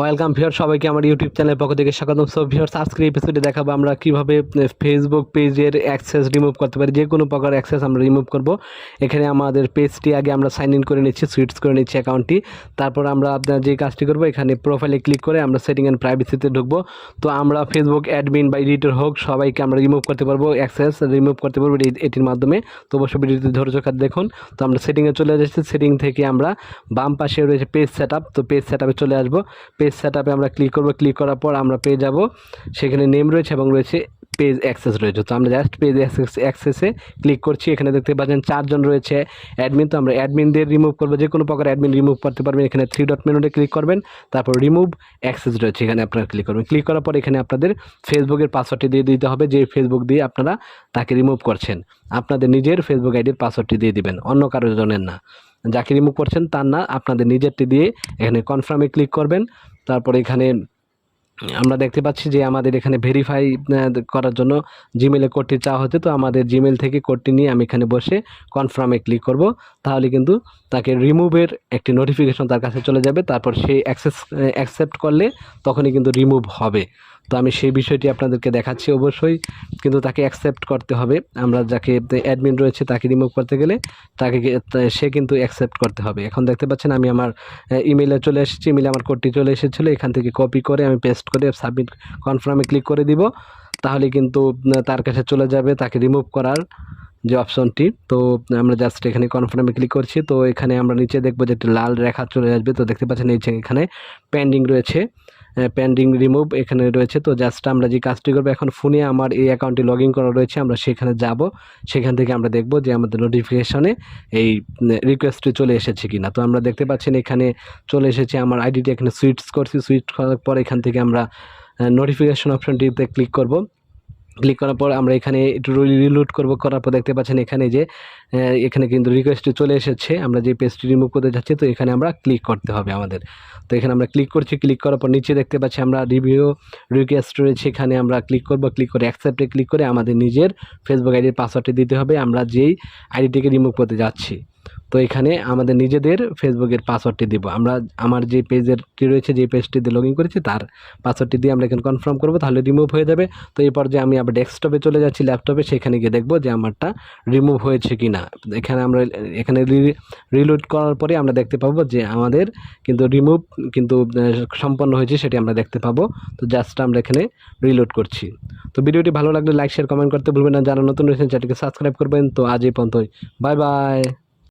Welcome viewer সবাইকে আমার YouTube চ্যানেলের পক্ষ থেকে স্বাগতম। সো ভিউয়ার্স আজকের এপিসোডে দেখাবো আমরা কীভাবে ফেসবুক পেজের অ্যাক্সেস রিমুভ করতে পারি। যে কোনো প্রকার অ্যাক্সেস আমরা রিমুভ করব। এখানে আমাদের পেজটি আগে আমরা সাইন ইন করে নিচ্ছি সুইটস করে নিচ্ছি অ্যাকাউন্টটি তারপর আমরা আপনার যে কাজটি করব, এখানে প্রোফাইলে ক্লিক করে আমরা সেটিং অ্যান্ড প্রাইভেসিতে ঢুকবো। তো আমরা ফেসবুক অ্যাডমিন বা এডিটর হোক, সবাইকে আমরা রিমুভ করতে পারব অ্যাক্সেস রিমুভ করতে পারব এটির মাধ্যমে। তো অবশ্যই ভিডিওটি ধৈর্য খাত দেখুন। তো আমরা সেটিংয়ে চলে যাচ্ছি। সেটিং থেকে আমরা বাম পাশে রয়েছে পেজ সেট তো পেজ সেট চলে আসব। পেজ সেট আমরা ক্লিক করব। ক্লিক করার পর আমরা পেয়ে যাব। সেখানে নেম রয়েছে এবং রয়েছে পেজ অ্যাক্সেস রয়েছে। তো আমরা জাস্ট পেজ অ্যাক্সেস ক্লিক করছি। এখানে দেখতে পাচ্ছেন চারজন রয়েছে অ্যাডমিন তো আমরা অ্যাডমিনদের রিমুভ করব। যে কোনো প্রকার অ্যাডমিন রিমুভ করতে পারবেন। এখানে থ্রি ডট মেনুতে ক্লিক করবেন। তারপর রিমুভ অ্যাক্সেস রয়েছে। এখানে আপনারা ক্লিক করবেন। ক্লিক করার পর এখানে আপনাদের ফেসবুকের পাসওয়ার্ডটি দিয়ে দিতে হবে। যে ফেসবুক দিয়ে আপনারা তাকে রিমুভ করছেন। আপনাদের নিজের ফেসবুক আইডির পাসওয়ার্ডটি দিয়ে দিবেন। অন্য কারও জনের না। যাকে রিমুভ করছেন তার না। আপনাদের নিজেরটি দিয়ে এখানে কনফার্মে ক্লিক করবেন। তারপর এখানে আমরা দেখতে পাচ্ছি যে আমাদের এখানে ভেরিফাই করার জন্য জিমেলে কোডটি চাওয়া হচ্ছে তো আমাদের জিমেল থেকে কোডটি নিয়ে আমি এখানে বসে কনফার্মে ক্লিক করব। তাহলে কিন্তু তাকে রিমুভের একটি নোটিফিকেশন তার কাছে চলে যাবে। তারপর সে অ্যাক্সেস অ্যাকসেপ্ট করলে তখনই কিন্তু রিমুভ হবে। তো আমি সেই বিষয়টি আপনাদেরকে দেখাচ্ছি অবশ্যই। কিন্তু তাকে অ্যাকসেপ্ট করতে হবে। আমরা যাকে অ্যাডমিন রয়েছে তাকে রিমুভ করতে গেলে তাকে সে কিন্তু অ্যাকসেপ্ট করতে হবে। এখন দেখতে পাচ্ছেন আমি আমার ইমেলে চলে এসেছি। ইমেলে আমার কোডটি চলে এসেছিল। এখান থেকে কপি করে আমি পেস্ট করে সাবমিট কনফার্মে ক্লিক করে দিব, তাহলে কিন্তু তার কাছে চলে যাবে, তাকে রিমুভ করার যে অপশনটি তো, আমরা জাস্ট এখানে কনফার্মে ক্লিক করছি, তো এখানে আমরা নিচে দেখব যে একটি লাল রেখা চলে আসবে, তো দেখতে পাচ্ছেন এই এখানে পেন্ডিং রয়েছে। পেন্ডিং রিমুভ এখানে রয়েছে। তো জাস্ট আমরা যে কাজটি করব, এখন ফোনে আমার এই অ্যাকাউন্টে লগ ইন করা রয়েছে, আমরা সেখানে যাব। সেখান থেকে আমরা দেখব যে আমাদের নোটিফিকেশনে এই রিকোয়েস্টটি চলে এসেছে কিনা। তো আমরা দেখতে পাচ্ছেন এখানে চলে এসেছে আমার আইডিটি এখানে সুইচ করছি। সুইচ করার পর এখান থেকে আমরা নোটিফিকেশন অপশনটিতে ক্লিক করব। ক্লিক করার পর আমরা এখানে একটু রিলোড করব। করার পর দেখতে পাচ্ছেন এখানে যে এখানে কিন্তু রিকোয়েস্টটি চলে এসেছে। আমরা যে পেজটি রিমুভ করতে যাচ্ছি, তো এখানে আমরা ক্লিক করতে হবে আমাদের। তো এখানে আমরা ক্লিক করছি ক্লিক করার পর নিচে দেখতে পাচ্ছি আমরা রিভিউ রিকোয়েস্ট রয়েছে। এখানে আমরা ক্লিক করব ক্লিক করে অ্যাকসেপ্টে ক্লিক করে আমাদের নিজের ফেসবুক আইডির পাসওয়ার্ডটি দিতে হবে। আমরা যেই আইডিটিকে রিমুভ করতে যাচ্ছি। তো এখানে আমাদের নিজেদের ফেসবুকের পাসওয়ার্ডটি দিব। আমরা, আমার যে পেজেরটি রয়েছে, যে পেজটিতে লগ ইন করেছি, তার পাসওয়ার্ডটি দিয়ে আমরা এখানে কনফার্ম করব, তাহলে রিমুভ হয়ে যাবে। তো এই পর্যায়ে আমি আবার ডেস্কটপে চলে যাচ্ছি ল্যাপটপে সেখানে গিয়ে দেখব যে আমারটা রিমুভ হয়েছে কি না এখানে আমরা, এখানে রিলোড করার পরে আমরা দেখতে পাবো যে আমাদের কিন্তু রিমুভ কিন্তু সম্পন্ন হয়েছে, সেটি আমরা দেখতে পাবো। তো জাস্ট আমরা এখানে রিলোড করছি। তো ভিডিওটি ভালো লাগলে লাইক শেয়ার কমেন্ট করতে ভুলবেন না। যারা নতুন রয়েছেন চ্যানেলকে সাবস্ক্রাইব করবেন। তো আজ এই পর্যন্তই। Bye bye